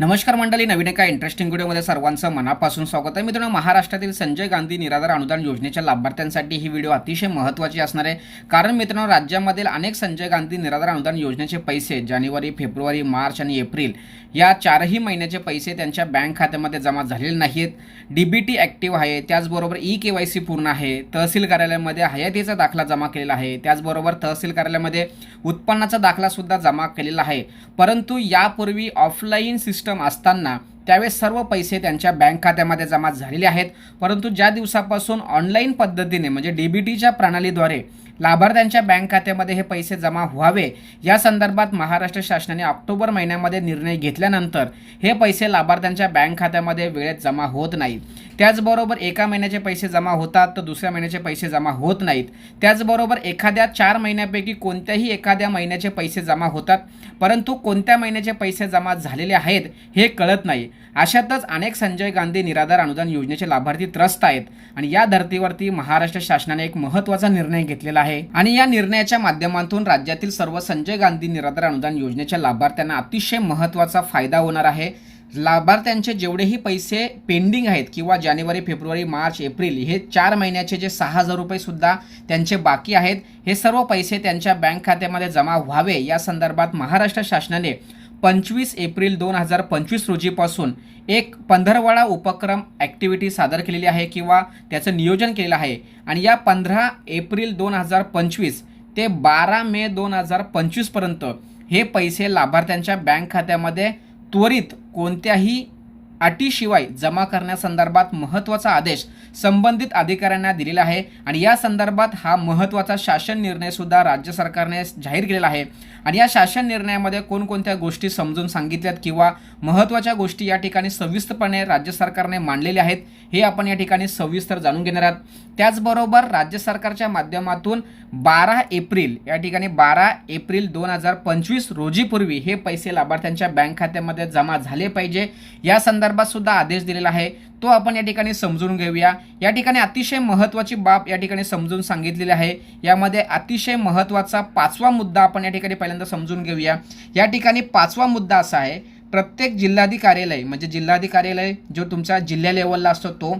नमस्कार मंडळी नवीन एका इंटरेस्टिंग व्हिडिओमध्ये सर्वांचं मनापासून स्वागत आहे. मित्रांनो महाराष्ट्रातील संजय गांधी निराधार अनुदान योजनेच्या लाभार्थ्यांसाठी ही व्हिडिओ अतिशय महत्त्वाची असणार आहे. कारण मित्रांनो राज्यामधील अनेक संजय गांधी निराधार अनुदान योजनेचे पैसे जानेवारी फेब्रुवारी मार्च आणि एप्रिल या चारही महिन्याचे पैसे त्यांच्या बँक खात्यामध्ये जमा झालेले नाहीत डीबीटी ॲक्टिव्ह आहे त्याचबरोबर ई के वाय सी पूर्ण आहे तहसील कार्यालयामध्ये हयातीचा दाखला जमा केलेला आहे त्याचबरोबर तहसील कार्यालयामध्ये उत्पन्नाचा दाखलासुद्धा जमा केलेला आहे. परंतु यापूर्वी ऑफलाईन सिस्टम असताना त्यावेळेस सर्व पैसे त्यांच्या बँक खात्यामध्ये जमा झालेले आहेत. परंतु ज्या दिवसापासून ऑनलाईन पद्धतीने म्हणजे डीबीटीच्या प्रणालीद्वारे लाभार्थ्यांच्या बँक खात्यामध्ये हे पैसे जमा व्हावे. या संदर्भात महाराष्ट्र शासनाने ऑक्टोबर महिन्यामध्ये निर्णय घेतल्यानंतर हे पैसे लाभार्थ्यांच्या बँक खात्यामध्ये वेळेत जमा होत नाही त्याचबरोबर एका महिन्याचे पैसे जमा होतात तर दुसऱ्या महिन्याचे पैसे जमा होत नाहीत. त्याचबरोबर एखाद्या चार महिन्यापैकी कोणत्याही एखाद्या महिन्याचे पैसे जमा होतात परंतु कोणत्या महिन्याचे पैसे जमा झालेले आहेत हे कळत नाही. अशातच अनेक संजय गांधी निराधार अनुदान योजनेचे लाभार्थी त्रस्त आहेत आणि या धर्तीवरती महाराष्ट्र शासनाने एक महत्त्वाचा निर्णय घेतलेला आहे. आहे. आणि या निर्णयाच्या माध्यमातून राज्यातील सर्व संजय गांधी निराधार अनुदान योजनेच्या लाभार्थ्यांना अतिशय महत्त्वाचा फायदा होणार आहे. लाभार्थ्यांचे जेवढेही पैसे पेंडिंग आहेत किंवा जानेवारी फेब्रुवारी मार्च एप्रिल हे चार महिन्याचे जे सहा हजार रुपयेसुद्धा त्यांचे बाकी आहेत हे सर्व पैसे त्यांच्या बँक खात्यामध्ये जमा व्हावे या संदर्भात महाराष्ट्र शासनाने पंचवीस एप्रिल दोन हजार पंचवीस रोजीपासून एक पंधरवाडा उपक्रम ॲक्टिव्हिटी सादर केलेली आहे किंवा त्याचं नियोजन केलेलं आहे. आणि या पंधरा एप्रिल दोन हजार पंचवीस ते बारा मे दोन हजार पंचवीसपर्यंत हे पैसे लाभार्थ्यांच्या बँक खात्यामध्ये त्वरित कोणत्याही अटीशिवाय जमा करण्यासंदर्भात महत्त्वाचा आदेश संबंधित अधिकाऱ्यांना दिलेला आहे. आणि या संदर्भात हा महत्त्वाचा शासन निर्णय सुद्धा राज्य सरकारने जाहीर केलेला आहे. आणि या शासन निर्णयामध्ये कोणकोणत्या गोष्टी समजून सांगितल्यात किंवा महत्त्वाच्या गोष्टी या ठिकाणी सविस्तरपणे राज्य सरकारने मांडलेल्या आहेत हे आपण या ठिकाणी सविस्तर जाणून घेणार आहात. त्याचबरोबर राज्य सरकारच्या माध्यमातून बारा एप्रिल या ठिकाणी बारा एप्रिल दोन हजार पंचवीस रोजीपूर्वी हे पैसे लाभार्थ्यांच्या बँक खात्यामध्ये जमा झाले पाहिजे. या संदर्भात सुद्धा आदेश दिलेला आहे. तो आपण या ठिकाणी समजून घेऊया. या ठिकाणी अतिशय महत्त्वाची बाब या ठिकाणी समजून सांगितलेली आहे. यामध्ये अतिशय महत्त्वाचा पाचवा मुद्दा आपण या ठिकाणी पहिल्यांदा समजून घेऊया. या ठिकाणी पाचवा मुद्दा असा आहे. प्रत्येक जिल्हाधिकार्यालय म्हणजे जिल्हाधिकार्यालय जो तुमचा जिल्हा लेवलला असतो तो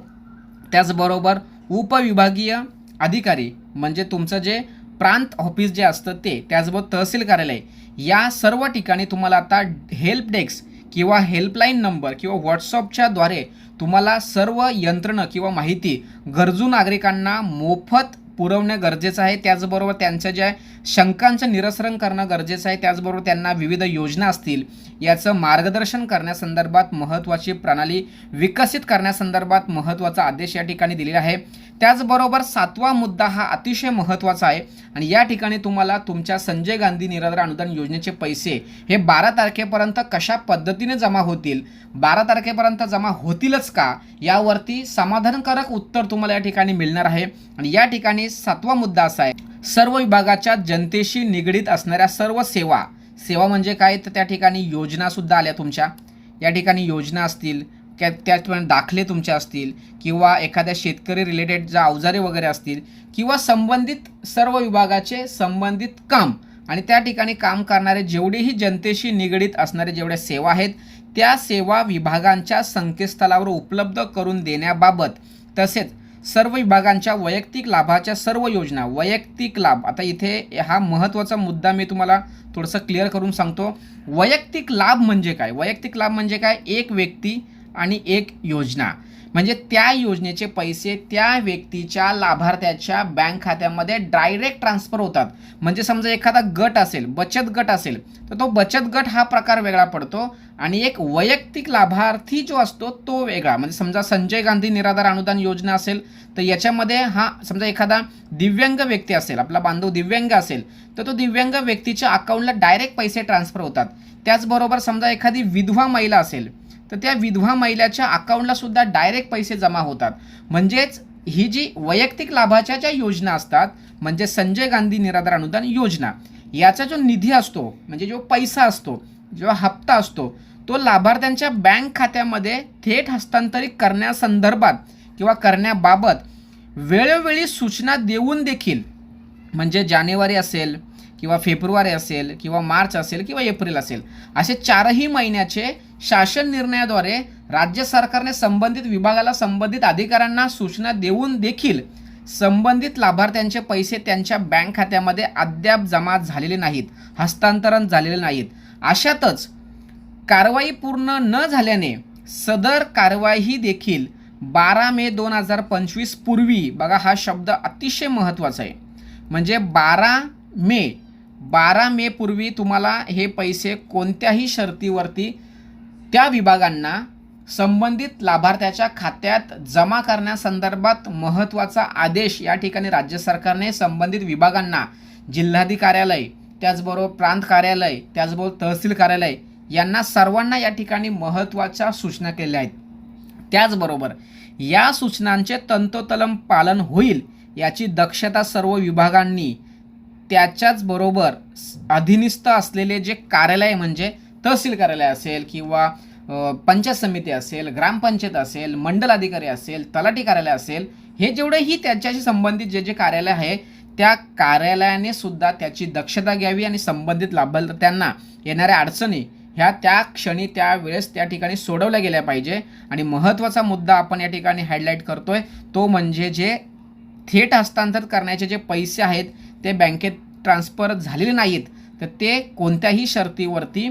त्याचबरोबर उपविभागीय अधिकारी म्हणजे तुमचं जे प्रांत ऑफिस जे असतं ते त्याचबरोबर तहसील कार्यालय या सर्व ठिकाणी तुम्हाला आता हेल्प डेस्क किंवा हेल्पलाईन नंबर किंवा व्हॉट्सअपच्या द्वारे तुम्हाला सर्व यंत्रणं किंवा माहिती गरजू नागरिकांना मोफत पुरवणं गरजेचं आहे. त्याचबरोबर त्यांचं ज्या शंकांचं निरसरण करणं गरजेचं आहे. त्याचबरोबर त्यांना विविध योजना असतील. याचं मार्गदर्शन करण्यासंदर्भात महत्त्वाची प्रणाली विकसित करण्यासंदर्भात महत्त्वाचा आदेश या ठिकाणी दिलेला आहे. त्याचबरोबर सातवा मुद्दा हा अतिशय महत्त्वाचा आहे. आणि या ठिकाणी तुम्हाला तुमच्या संजय गांधी निराधार अनुदान योजनेचे पैसे हे बारा तारखेपर्यंत कशा पद्धतीने जमा होतील बारा तारखेपर्यंत जमा होतीलच का यावरती समाधानकारक उत्तर तुम्हाला या ठिकाणी मिळणार आहे. आणि या ठिकाणी सातवा मुद्दा असा आहे सर्व विभागाच्या जनतेशी निगडीत असणाऱ्या सर्व सेवा सेवा म्हणजे काय? तर त्या ठिकाणी योजनासुद्धा आल्या तुमच्या. या ठिकाणी योजना असतील त्या त्याचप्रमाणे दाखले तुमचे असतील किंवा एखाद्या शेतकरी रिलेटेड ज्या अवजारे वगैरे असतील किंवा संबंधित सर्व विभागाचे संबंधित काम. आणि त्या ठिकाणी काम करणारे जेवढेही जनतेशी निगडीत असणारे जेवढ्या सेवा आहेत त्या सेवा विभागांच्या संकेतस्थळावर उपलब्ध करून देण्याबाबत तसेच सर्व विभागांच्या वैयक्तिक लाभाच्या सर्व योजना वैयक्तिक लाभ. आता इथे हा महत्त्वाचा मुद्दा मी तुम्हाला थोडंसं क्लिअर करून सांगतो. वैयक्तिक लाभ म्हणजे काय? वैयक्तिक लाभ म्हणजे काय? एक व्यक्ती आणि एक योजना. म्हणजे त्या योजनेचे पैसे त्या व्यक्तीच्या लाभार्थ्याच्या बँक खात्यामध्ये डायरेक्ट ट्रान्सफर होतात. म्हणजे समजा एखादा गट असेल बचत गट असेल तर तो बचत गट हा प्रकार वेगळा पडतो आणि एक वैयक्तिक लाभार्थी जो असतो तो वेगळा. म्हणजे समजा संजय गांधी निराधार अनुदान योजना असेल तर याच्यामध्ये हा समजा एखादा दिव्यांग व्यक्ती असेल आपला बांधव दिव्यांग असेल तर तो दिव्यांग व्यक्तीच्या अकाउंटला डायरेक्ट पैसे ट्रान्सफर होतात. त्याचबरोबर समजा एखादी विधवा महिला असेल तर त्या विधवा महिलाच्या अकाउंटला सुद्धा डायरेक्ट पैसे जमा होतात. म्हणजेच ही जी वैयक्तिक लाभाच्या ज्या योजना असतात म्हणजे संजय गांधी निराधार अनुदान योजना याचा जो निधी असतो म्हणजे जो पैसा असतो जो हप्ता असतो तो लाभार्थ्यांच्या बँक खात्यामध्ये थेट हस्तांतरित करण्यासंदर्भात किंवा करण्याबाबत वेळोवेळी सूचना देऊन देखील म्हणजे जानेवारी असेल किंवा फेब्रुवारी असेल किंवा मार्च असेल किंवा एप्रिल असेल असे चारही महिन्याचे शासन निर्णयाद्वारे राज्य सरकारने संबंधित विभागाला संबंधित अधिकाऱ्यांना सूचना देऊन देखील संबंधित लाभार्थ्यांचे पैसे त्यांच्या बँक खात्यामध्ये अद्याप जमा झालेले नाहीत हस्तांतरण झालेले नाहीत. अशातच कारवाई पूर्ण न झाल्याने सदर कारवाई देखील बारा मे दोन हजार पंचवीस पूर्वी बघा हा शब्द अतिशय महत्त्वाचा आहे. म्हणजे बारा मे बारा मे पूर्वी तुम्हाला हे पैसे कोणत्याही शर्तीवरती त्या विभागांना संबंधित लाभार्थ्याच्या खात्यात जमा करण्यासंदर्भात महत्त्वाचा आदेश या ठिकाणी राज्य सरकारने संबंधित विभागांना जिल्हाधिकार्यालय त्याचबरोबर प्रांत कार्यालय त्याचबरोबर तहसील कार्यालय यांना सर्वांना या ठिकाणी महत्त्वाच्या सूचना केल्या आहेत. त्याचबरोबर या सूचनांचे तंतोतलम पालन होईल याची दक्षता सर्व विभागांनी त्याच्याच बरोबर अधीनस्थ असलेले जे कार्यालय म्हणजे तहसील कार्यालय असेल किंवा पंचायत समिती असेल ग्रामपंचायत असेल मंडल अधिकारी असेल तलाठी कार्यालय असेल हे जेवढेही त्याच्याशी संबंधित जे जे कार्यालय आहे त्या कार्यालयाने सुद्धा त्याची दक्षता घ्यावी आणि संबंधित लाभार्थ्यांना येणाऱ्या अडचणी ह्या त्या क्षणी त्या वेळेस त्या ठिकाणी सोडवल्या गेल्या पाहिजे. आणि महत्त्वाचा मुद्दा आपण या ठिकाणी हायलाईट करतोय तो म्हणजे जे थेट हस्तांतरित करण्याचे जे पैसे आहेत ते बँकेत ट्रान्सफर झालेले नाहीत तर ते कोणत्याही शर्तीवरती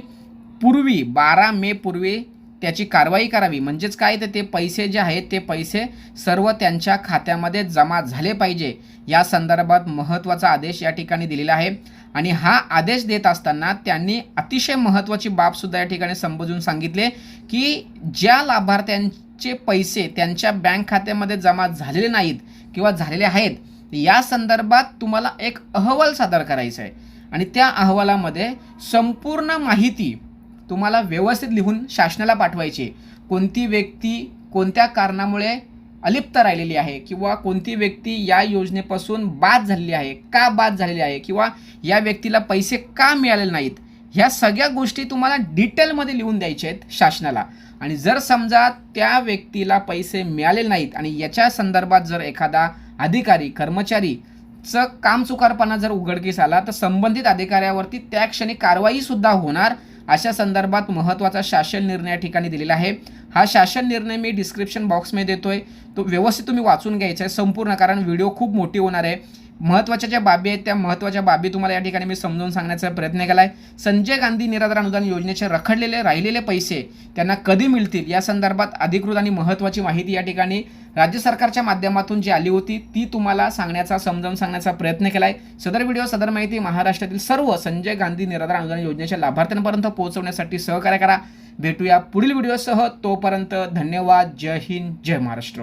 पूर्वी बारा मे पूर्वी त्याची कारवाई करावी. म्हणजेच काय? तर ते पैसे जे आहेत ते पैसे सर्व त्यांच्या खात्यामध्ये जमा झाले पाहिजे. या संदर्भात महत्त्वाचा आदेश या ठिकाणी दिलेला आहे. आणि हा आदेश देत असताना त्यांनी अतिशय महत्त्वाची बाबसुद्धा या ठिकाणी समजून सांगितले की ज्या लाभार्थ्यांचे पैसे त्यांच्या बँक खात्यामध्ये जमा झालेले नाहीत किंवा झालेले आहेत या संदर्भात तुम्हाला एक अहवाल सादर करायचा आहे आणि त्या अहवालामध्ये संपूर्ण माहिती तुम्हाला व्यवस्थित लिहून शासनाला पाठवायची आहे. कोणती व्यक्ती कोणत्या कारणामुळे अलिप्त राहिलेली आहे किंवा कोणती व्यक्ती या योजनेपासून बाद झालेली आहे का बाद झालेली आहे किंवा या व्यक्तीला पैसे का मिळालेले नाहीत ह्या सगळ्या गोष्टी तुम्हाला डिटेलमध्ये लिहून द्यायच्या आहेत शासनाला आणि जर समजा त्या व्यक्तीला पैसे मिळालेले नाहीत आणि याच्या संदर्भात जर एखादा अधिकारी कर्मचारीचं कामचुकारपणा जर उघडकीस आला तर संबंधित अधिकाऱ्यावरती त्या क्षणी कारवाई सुद्धा होणार अशा संदर्भात महत्त्वाचा शासन निर्णय या ठिकाणी दिलेला आहे. हा शासन निर्णय मी डिस्क्रिप्शन बॉक्समध्ये देतोय. तो व्यवस्थित तुम्ही वाचून घ्यायचा आहे. संपूर्ण कारण व्हिडिओ खूप मोठी होणार आहे. महत्त्वाच्या ज्या बाबी आहेत त्या महत्त्वाच्या बाबी तुम्हाला या ठिकाणी मी समजावून सांगण्याचा प्रयत्न केला आहे संजय गांधी निराधार अनुदान योजनेचे रखडलेले राहिलेले पैसे त्यांना कधी मिळतील या संदर्भात अधिकृत आणि महत्त्वाची माहिती या ठिकाणी राज्य सरकारच्या माध्यमातून जी आली होती ती तुम्हाला सांगण्याचा समजावून सांगण्याचा प्रयत्न केला आहे सदर व्हिडिओ सदर माहिती महाराष्ट्रातील सर्व संजय गांधी निराधार अनुदान योजनेच्या लाभार्थ्यांपर्यंत पोहोचवण्यासाठी सहकार्य करा. भेटूया पुढील व्हिडिओसह. तोपर्यंत धन्यवाद. जय हिंद. जय महाराष्ट्र.